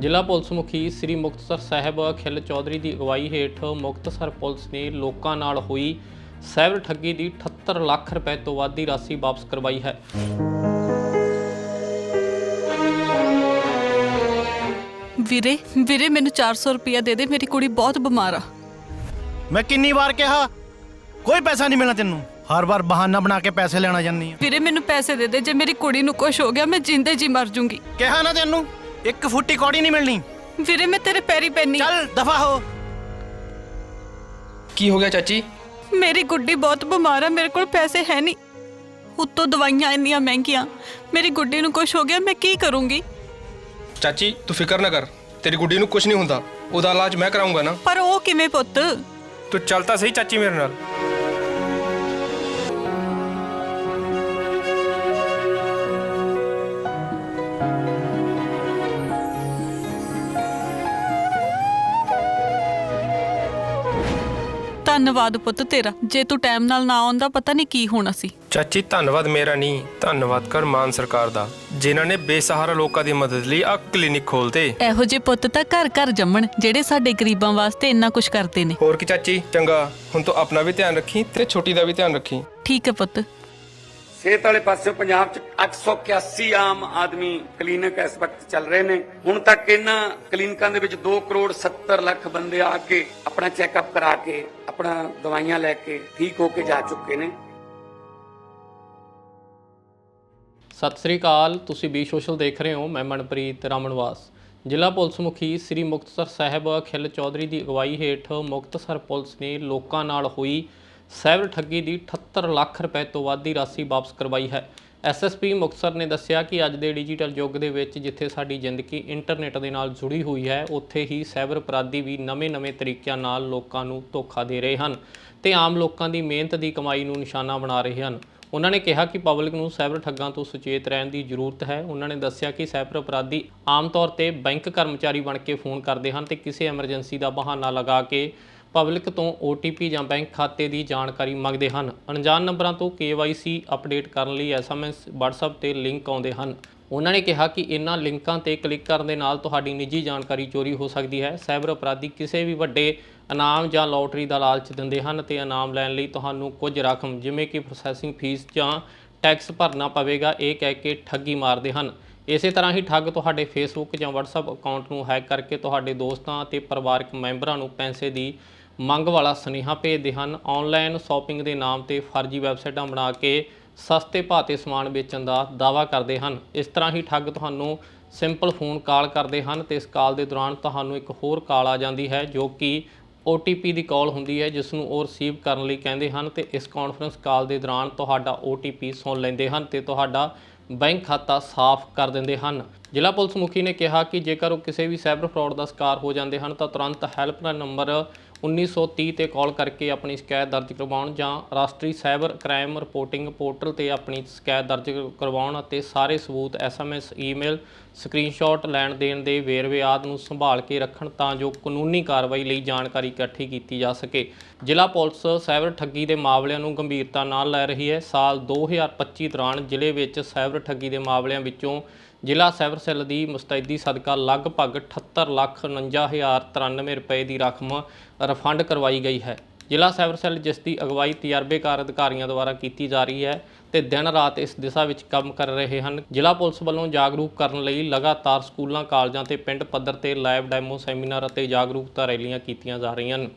ਜ਼ਿਲ੍ਹਾ ਪੁਲਿਸ ਮੁਖੀ ਸ੍ਰੀ ਮੁਕਤਸਰ ਸਾਹਿਬ ਖਿਲ ਚੌਧਰੀ ਦੀ ਅਗਵਾਈ ਹੇਠ ਮੁਕਤਸਰ ਪੁਲਿਸ ਨੇ ਲੋਕਾਂ ਨਾਲ ਹੋਈ ਸਾਈਬਰ ਠੱਗੀ ਦੀ 78 ਲੱਖ ਰੁਪਏ ਤੋਂ ਵੱਧ ਦੀ ਰਾਸ਼ੀ ਵਾਪਸ ਕਰਵਾਈ ਹੈ। ਵੀਰੇ ਵੀਰੇ ਮੈਨੂੰ 400 ਰੁਪਇਆ ਦੇ ਦੇ ਮੇਰੀ ਕੁੜੀ ਬਹੁਤ ਬਿਮਾਰ ਆ। ਮੈਂ ਕਿੰਨੀ ਵਾਰ ਕਿਹਾ? ਕੋਈ ਪੈਸਾ ਨਹੀਂ ਮਿਲਣਾ ਤੈਨੂੰ। ਹਰ ਵਾਰ ਬਹਾਨਾ ਬਣਾ ਕੇ ਪੈਸੇ ਲੈਣਾ ਜਾਂਦੀ ਆ। ਵੀਰੇ ਮੈਨੂੰ ਪੈਸੇ ਦੇ ਦੇ ਜੇ ਮੇਰੀ ਕੁੜੀ ਨੂੰ ਕੁਝ ਹੋ ਗਿਆ ਮੈਂ ਜਿੰਦੇ ਜੀ ਮਰ ਜੂੰਗੀ। ਕਿਹਾ ਨਾ ਤੈਨੂੰ? ਇੱਕ ਫੁੱਟੀ ਕੌੜੀ ਨਹੀਂ ਮਿਲਣੀ। ਵੀਰੇ ਮੈਂ ਤੇਰੇ ਪੈਰੀ ਪੈਣੀ ਚੱਲ ਦਫਾ ਹੋ। ਕੀ ਹੋ ਗਿਆ ਚਾਚੀ? ਮੇਰੀ ਗੁੱਡੀ ਬਹੁਤ ਬਿਮਾਰ ਆ ਮੇਰੇ ਕੋਲ ਪੈਸੇ ਹੈ ਨਹੀਂ। ਉੱਤੋਂ ਦਵਾਈਆਂ ਇੰਨੀਆਂ ਮਹਿੰਗੀਆਂ ਮੇਰੀ ਗੁੱਡੀ ਨੂੰ ਕੁਝ ਹੋ ਗਿਆ ਮੈਂ ਕੀ ਕਰੂੰਗੀ? ਚਾਚੀ ਤੂੰ ਫਿਕਰ ਨਾ ਕਰ ਤੇਰੀ ਗੁੱਡੀ ਨੂੰ ਕੁਝ ਨਹੀਂ ਹੁੰਦਾ ਉਹਦਾ ਇਲਾਜ ਮੈਂ ਕਰਾਉਂਗਾ ਨਾ। ਪਰ ਉਹ ਕਿਵੇਂ ਪੁੱਤ? ਤੂੰ ਚੱਲ ਤਾਂ ਸਹੀ ਚਾਚੀ ਮੇਰੇ ਨਾਲ। ਧੰਨਵਾਦ ਪੁੱਤ ਤੇਰਾ। ਜੇ ਤੂੰ ਟਾਈਮ ਨਾਲ ਨਾ ਆਉਂਦਾ ਪਤਾ ਨਹੀਂ ਕੀ ਹੋਣਾ ਸੀ। ਚਾਚੀ ਧੰਨਵਾਦ ਮੇਰਾ ਨਹੀਂ ਧੰਨਵਾਦ ਕਰ ਮਾਨ ਸਰਕਾਰ ਦਾ ਜਿਨ੍ਹਾਂ ਨੇ ਬੇਸਹਾਰਾ ਲੋਕਾਂ ਦੀ ਮਦਦ ਲਈ ਆ ਕਲੀਨਿਕ ਖੋਲਤੇ ਇਹੋ ਜਿਹੇ ਪੁੱਤ ਤਾਂ ਘਰ ਘਰ ਜੰਮਣ ਜਿਹੜੇ ਸਾਡੇ ਗਰੀਬਾਂ ਵਾਸਤੇ ਇੰਨਾ ਕੁਝ ਕਰਦੇ ਨੇ। ਹੋਰ ਕੀ ਚਾਚੀ ਚੰਗਾ ਹੁਣ ਤੂੰ ਆਪਣਾ ਵੀ ਧਿਆਨ ਰੱਖੀ ਤੇ ਛੋਟੀ ਦਾ ਵੀ ਧਿਆਨ ਰੱਖੀ। ਠੀਕ ਹੈ ਪੁੱਤ। ਸਿਹਤ ਵਾਲੇ ਪਾਸੇ ਪੰਜਾਬ 'ਚ 881 ਆਮ ਆਦਮੀ ਕਲੀਨਿਕ ਇਸ ਵਕਤ ਚੱਲ ਰਹੇ ਨੇ। ਹੁਣ ਤੱਕ ਇਹਨਾਂ ਕਲੀਨਿਕਾਂ ਦੇ ਵਿੱਚ 2 ਕਰੋੜ 70 ਲੱਖ ਬੰਦੇ ਆ ਕੇ ਆਪਣਾ ਚੈੱਕਅਪ ਕਰਾ ਕੇ, ਆਪਣਾ ਦਵਾਈਆਂ ਲੈ ਕੇ ਠੀਕ ਹੋ ਕੇ ਜਾ ਚੁੱਕੇ ਨੇ। ਸਤਿ ਸ੍ਰੀ ਅਕਾਲ। ਤੁਸੀਂ ਬੀ ਸੋਸ਼ਲ ਦੇਖ ਰਹੇ ਹੋ। ਮੈਂ ਮਨਪ੍ਰੀਤ ਰਾਮਨਵਾਸ ਜ਼ਿਲ੍ਹਾ ਪੁਲਿਸ ਮੁਖੀ ਸ੍ਰੀ ਮੁਕਤਸਰ ਸਾਹਿਬ ਖਿਲ ਚੌਧਰੀ ਦੀ ਅਗਵਾਈ ਹੇਠ ਮੁਕਤਸਰ ਪੁਲਿਸ ਨੇ ਲੋਕਾਂ ਨਾਲ ਹੋਈ ਸਾਈਬਰ ਠੱਗੀ ਦੀ 78 ਲੱਖ ਰੁਪਏ ਤੋਂ ਵੱਧ ਦੀ ਰਾਸ਼ੀ ਵਾਪਸ ਕਰਵਾਈ ਹੈ। ਐਸਐਸਪੀ ਮੁਕਤਸਰ ਨੇ ਦੱਸਿਆ ਕਿ ਅੱਜ ਦੇ ਡਿਜੀਟਲ ਯੁੱਗ ਦੇ ਵਿੱਚ ਜਿੱਥੇ ਸਾਡੀ ਜ਼ਿੰਦਗੀ ਇੰਟਰਨੈਟ ਦੇ ਨਾਲ ਜੁੜੀ ਹੋਈ ਹੈ, ਉੱਥੇ ਹੀ ਸਾਈਬਰ ਅਪਰਾਧੀ ਵੀ ਨਵੇਂ-ਨਵੇਂ ਤਰੀਕਿਆਂ ਨਾਲ ਲੋਕਾਂ ਨੂੰ ਧੋਖਾ ਦੇ ਰਹੇ ਹਨ ਤੇ ਆਮ ਲੋਕਾਂ ਦੀ ਮਿਹਨਤ ਦੀ ਕਮਾਈ ਨੂੰ ਨਿਸ਼ਾਨਾ ਬਣਾ ਰਹੇ ਹਨ। ਉਹਨਾਂ ਨੇ ਕਿਹਾ ਕਿ ਪਬਲਿਕ ਨੂੰ ਸਾਈਬਰ ਠੱਗਾਂ ਤੋਂ ਸੁਚੇਤ ਰਹਿਣ ਦੀ ਜ਼ਰੂਰਤ ਹੈ। ਉਹਨਾਂ ਨੇ ਦੱਸਿਆ ਕਿ ਸਾਈਬਰ ਅਪਰਾਧੀ ਆਮ ਤੌਰ ਤੇ ਬੈਂਕ ਕਰਮਚਾਰੀ ਬਣ ਕੇ ਫੋਨ ਕਰਦੇ ਹਨ ਤੇ ਕਿਸੇ ਐਮਰਜੈਂਸੀ ਦਾ ਬਹਾਨਾ ਲਗਾ ਕੇ ਪਬਲਿਕ ਤੋਂ OTP ਜਾਂ ਬੈਂਕ ਖਾਤੇ ਦੀ ਜਾਣਕਾਰੀ ਮੰਗਦੇ ਹਨ। ਅਣਜਾਣ ਨੰਬਰਾਂ ਤੋਂ KYC ਅਪਡੇਟ ਕਰਨ ਲਈ SMS WhatsApp ਤੇ ਲਿੰਕ ਆਉਂਦੇ ਹਨ। ਉਹਨਾਂ ਨੇ ਕਿਹਾ ਕਿ ਇਨ੍ਹਾਂ ਲਿੰਕਾਂ ਤੇ ਕਲਿੱਕ ਕਰਨ ਦੇ ਨਾਲ ਤੁਹਾਡੀ ਨਿੱਜੀ ਜਾਣਕਾਰੀ ਚੋਰੀ ਹੋ ਸਕਦੀ ਹੈ। ਸਾਈਬਰ ਅਪਰਾਧੀ ਕਿਸੇ ਵੀ ਵੱਡੇ ਇਨਾਮ ਜਾਂ ਲੋਟਰੀ ਦਾ ਲਾਲਚ ਦਿੰਦੇ ਹਨ ਤੇ ਇਨਾਮ ਲੈਣ ਲਈ ਤੁਹਾਨੂੰ ਕੁਝ ਰਕਮ, ਜਿਵੇਂ ਕਿ ਪ੍ਰੋਸੈਸਿੰਗ ਫੀਸ ਜਾਂ ਟੈਕਸ ਭਰਨਾ ਪਵੇਗਾ, ਇਹ ਕਹਿ ਕੇ ਠੱਗੀ ਮਾਰਦੇ ਹਨ। ਇਸੇ ਤਰ੍ਹਾਂ ਹੀ ਠੱਗ ਤੁਹਾਡੇ ਫੇਸਬੁੱਕ ਜਾਂ WhatsApp ਅਕਾਊਂਟ ਨੂੰ ਹੈਕ ਕਰਕੇ ਤੁਹਾਡੇ ਦੋਸਤਾਂ ਅਤੇ ਪਰਿਵਾਰਕ ਮੈਂਬਰਾਂ ਨੂੰ ਪੈਸੇ ਦੀ ਮੰਗ ਵਾਲਾ ਸੁਨੇਹਾ ਭੇਜਦੇ ਹਨ। ਆਨਲਾਈਨ ਸ਼ਾਪਿੰਗ ਦੇ ਨਾਮ ਤੇ ਫਰਜ਼ੀ ਵੈਬਸਾਈਟਾਂ ਬਣਾ ਕੇ ਸਸਤੇ ਭਾਅ ਤੇ ਸਮਾਨ ਵੇਚਣ ਦਾ ਦਾਅਵਾ ਕਰਦੇ ਹਨ। ਇਸ ਤਰ੍ਹਾਂ ਹੀ ਠੱਗ ਤੁਹਾਨੂੰ ਸਿੰਪਲ ਫੋਨ ਕਾਲ ਕਰਦੇ ਹਨ ਤੇ ਇਸ ਕਾਲ ਦੇ ਦੌਰਾਨ ਤੁਹਾਨੂੰ ਇੱਕ ਹੋਰ ਕਾਲ ਆ ਜਾਂਦੀ ਹੈ ਜੋ ਕਿ OTP ਦੀ ਕਾਲ ਹੁੰਦੀ ਹੈ, ਜਿਸ ਨੂੰ ਉਹ ਰਿਸੀਵ ਕਰਨ ਲਈ ਕਹਿੰਦੇ ਹਨ ਤੇ ਇਸ ਕਾਨਫਰੰਸ ਕਾਲ ਦੇ ਦੌਰਾਨ ਤੁਹਾਡਾ OTP ਸੁਣ ਲੈਂਦੇ ਹਨ ਤੇ ਤੁਹਾਡਾ ਬੈਂਕ ਖਾਤਾ ਸਾਫ਼ ਕਰ ਦਿੰਦੇ ਹਨ। ਜ਼ਿਲ੍ਹਾ ਪੁਲਿਸ ਮੁਖੀ ਨੇ ਕਿਹਾ ਕਿ ਜੇਕਰ ਉਹ ਕਿਸੇ ਵੀ ਸਾਈਬਰ ਫਰਾਡ ਦਾ ਸ਼ਿਕਾਰ ਹੋ ਜਾਂਦੇ ਹਨ ਤਾਂ ਤੁਰੰਤ ਹੈਲਪਲਾਈਨ ਨੰਬਰ 1930 ਤੇ ਕਾਲ ਕਰਕੇ ਆਪਣੀ ਸ਼ਿਕਾਇਤ ਦਰਜ ਕਰਵਾਉਣ ਜਾਂ ਰਾਸ਼ਟਰੀ ਸਾਈਬਰ ਕ੍ਰਾਈਮ ਰਿਪੋਰਟਿੰਗ ਪੋਰਟਲ ਤੇ ਆਪਣੀ ਸ਼ਿਕਾਇਤ ਦਰਜ ਕਰਵਾਉਣ ਅਤੇ ਸਾਰੇ ਸਬੂਤ ਐਸਐਮਐਸ ਈਮੇਲ, ਸਕਰੀਨਸ਼ਾਟ ਲੈਣ ਦੇਣ ਦੇ ਵੇਰਵੇ ਆਦ ਨੂੰ ਸੰਭਾਲ ਕੇ ਰੱਖਣ ਤਾਂ ਜੋ ਕਾਨੂੰਨੀ ਕਾਰਵਾਈ ਲਈ ਜਾਣਕਾਰੀ ਇਕੱਠੀ ਕੀਤੀ ਜਾ ਸਕੇ। ਜ਼ਿਲ੍ਹਾ ਪੁਲਿਸ ਸਾਈਬਰ ਠੱਗੀ ਦੇ ਮਾਮਲਿਆਂ ਨੂੰ ਗੰਭੀਰਤਾ ਨਾਲ ਲੈ ਰਹੀ ਹੈ। ਸਾਲ 2025 ਦੌਰਾਨ ਜ਼ਿਲ੍ਹੇ ਵਿੱਚ ਸਾਈਬਰ ਠੱਗੀ ਦੇ ਮਾਮਲਿਆਂ ਵਿੱਚੋਂ ਜ਼ਿਲ੍ਹਾ ਸਾਈਬਰ ਸੈੱਲ ਦੀ ਮੁਸਤੈਦੀ ਸਦਕਾ ਲਗਭਗ 78 ਲੱਖ 49093 ਰੁਪਏ ਦੀ ਰਕਮ ਰਿਫੰਡ ਕਰਵਾਈ ਗਈ ਹੈ। ਜ਼ਿਲ੍ਹਾ ਸਾਈਬਰ ਸੈੱਲ ਜਿਸ ਦੀ ਅਗਵਾਈ ਤਜਰਬੇਕਾਰ ਅਧਿਕਾਰੀਆਂ ਦੁਆਰਾ ਕੀਤੀ ਜਾ ਰਹੀ ਹੈ ਤੇ ਦਿਨ ਰਾਤ ਇਸ ਦਿਸ਼ਾ ਵਿੱਚ ਕੰਮ ਕਰ ਰਹੇ ਹਨ। ਜ਼ਿਲ੍ਹਾ ਪੁਲਿਸ ਵੱਲੋਂ ਜਾਗਰੂਕ ਕਰਨ ਲਈ ਲਗਾਤਾਰ ਸਕੂਲਾਂ, ਕਾਲਜਾਂ ਤੇ ਪਿੰਡ ਪੱਧਰ ਤੇ ਲਾਈਵ ਡੈਮੋ ਸੈਮੀਨਾਰ ਅਤੇ ਜਾਗਰੂਕਤਾ ਰੈਲੀਆਂ ਕੀਤੀਆਂ ਜਾ ਰਹੀਆਂ ਹਨ।